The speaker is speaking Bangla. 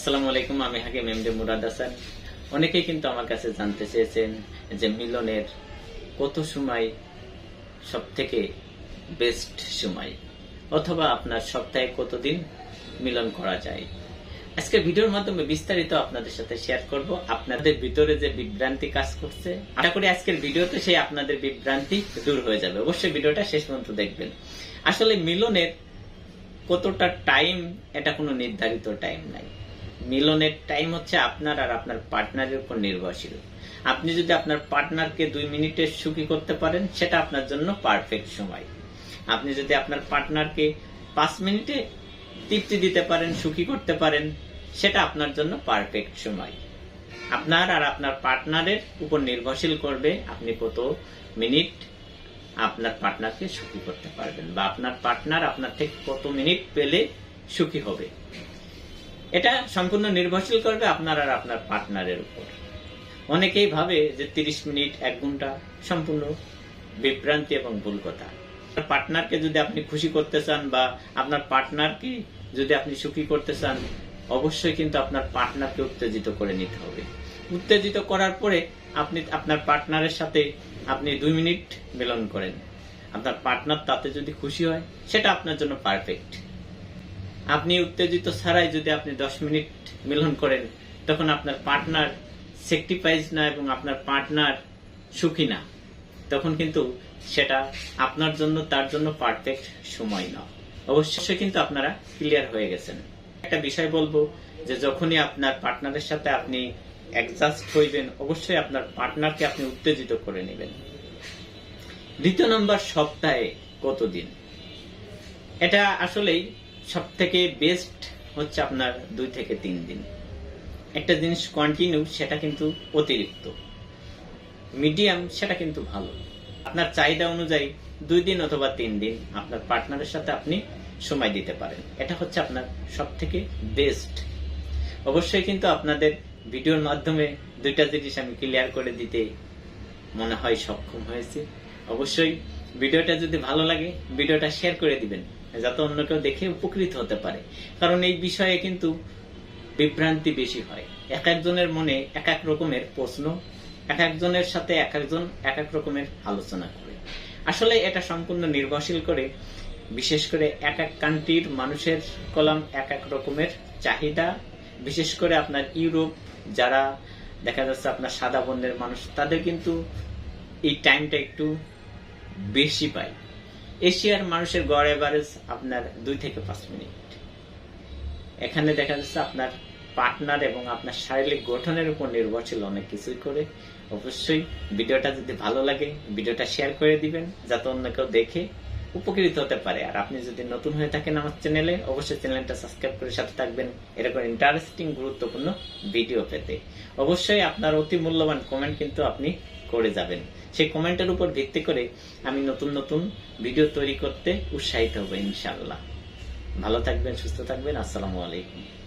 আসসালামু আলাইকুম, আমি হাকিম এমডি মুরাদ হাসান অনেকেই কিন্তু আমার কাছে জানতে চেয়েছেন যে মিলনের কত সময় সব থেকে বেস্ট সময়, অথবা আপনার সপ্তাহে কতদিন মিলন করা যায়। আজকে ভিডিওর মাধ্যমে বিস্তারিত আপনাদের সাথে শেয়ার করব। আপনাদের ভিতরে যে বিভ্রান্তি কাজ করছে, আশা করি আজকের ভিডিওতে সেই আপনাদের বিভ্রান্তি দূর হয়ে যাবে। অবশ্যই ভিডিওটা শেষ পর্যন্ত দেখবেন। আসলে মিলনের কতটা টাইম এটা কোনো নির্ধারিত টাইম নাই। মিলনের টাইম হচ্ছে আপনার আর আপনার পার্টনারের উপর নির্ভরশীল। আপনি যদি আপনার পার্টনারকে দুই মিনিটে সুখী করতে পারেন, সেটা আপনার জন্য পারফেক্ট সময়। আপনি যদি আপনার পার্টনারকে পাঁচ মিনিটে তৃপ্তি দিতে পারেন, সুখী করতে পারেন, সেটা আপনার জন্য পারফেক্ট সময়। আপনার আর আপনার পার্টনারের উপর নির্ভরশীল করবে, আপনি কত মিনিট আপনার পার্টনারকে সুখী করতে পারবেন বা আপনার পার্টনার আপনার থেকে কত মিনিট পেলে সুখী হবে। এটা সম্পূর্ণ নির্ভরশীল করবে আপনার আর আপনার পার্টনারের উপর। অনেকেই ভাবে যে তিরিশ মিনিট, এক ঘণ্টা সম্পূর্ণ বিভ্রান্তি এবং ভুল কথা। পার্টনারকে যদি আপনি খুশি করতে চান বা আপনার পার্টনারকে যদি আপনি সুখী করতে চান, অবশ্যই কিন্তু আপনার পার্টনারকে উত্তেজিত করে নিতে হবে। উত্তেজিত করার পরে আপনি, আপনার পার্টনারের সাথে আপনি দুই মিনিট মিলন করেন। আপনার পার্টনার তাতে যদি খুশি হয়, সেটা আপনার জন্য পারফেক্ট আপনি উত্তেজিত ছাড়াই যদি আপনি দশ মিনিট মিলন করেন, তখন আপনার পার্টনার সেক্টিফাইজ না এবং আপনার পার্টনার সুখী না। তখন কিন্তু সেটা আপনার জন্য, তার জন্য পারফেক্ট সময় না। অবশ্যই কিন্তু আপনারা ক্লিয়ার হয়ে গেছেন। একটা বিষয় বলব যে যখনই আপনার পার্টনারের সাথে আপনি অ্যাডজাস্ট হইবেন, অবশ্যই আপনার পার্টনারকে আপনি উত্তেজিত করে নেবেন। দ্বিতীয় নম্বর সপ্তাহে কতদিন? এটা আসলেই সব থেকে বেস্ট হচ্ছে আপনার দুই থেকে তিন দিন। একটা জিনিস কন্টিনিউ সেটা কিন্তু অতিরিক্ত। মিডিয়াম সেটা কিন্তু ভালো। আপনার চাহিদা অনুযায়ী দুই দিন অথবা তিন দিন আপনার পার্টনারের সাথে আপনি সময় দিতে পারেন। এটা হচ্ছে আপনার সব থেকে বেস্ট অবশ্যই কিন্তু আপনাদের ভিডিওর মাধ্যমে দুইটা জিনিস আমি ক্লিয়ার করে দিতে মনে হয় সক্ষম হয়েছে। অবশ্যই ভিডিওটা যদি ভালো লাগে, ভিডিওটা শেয়ার করে দিবেন। যাতে অন্য কেউ দেখে উপকৃত হতে পারে। কারণ এই বিষয়ে কিন্তু বিভ্রান্তি বেশি হয়। এক একজনের মনে এক এক রকমের প্রশ্ন, এক একজনের সাথে এক একজন এক এক রকমের আলোচনা করে। আসলে এটা সম্পূর্ণ নির্ভরশীল করে, বিশেষ করে এক এক কান্ট্রির মানুষের কলাম এক এক রকমের চাহিদা। বিশেষ করে আপনার ইউরোপ, যারা দেখা যাচ্ছে আপনার সাদা বর্ণের মানুষ, তাদের কিন্তু এই টাইমটা একটু বেশি পায়। এশিয়ার মানুষের গড় এভারেজ আপনার দুই থেকে পাঁচ মিনিট। এখানে দেখা যাচ্ছে আপনার পার্টনার এবং আপনার শারীরিক গঠনের উপর নির্ভরশীল অনেক কিছুই করে। অবশ্যই ভিডিওটা যদি ভালো লাগে, ভিডিওটা শেয়ার করে দিবেন, যাতে অন্য কেউ দেখে উপকৃত হতে পারে। আর আপনি যদি নতুন হয়ে থাকেন আমার চ্যানেলে, অবশ্যই চ্যানেলটা সাবস্ক্রাইব করে সাথে থাকবেন। এরকম ইন্টারেস্টিং গুরুত্বপূর্ণ ভিডিও পেতে। অবশ্যই আপনার অতি মূল্যবান কমেন্ট কিন্তু আপনি করে যাবেন। সেই কমেন্টের উপর ভিত্তি করে আমি নতুন নতুন ভিডিও তৈরি করতে উৎসাহিত হব ইনশাল্লাহ ভালো থাকবেন, সুস্থ থাকবেন। আসসালামু আলাইকুম।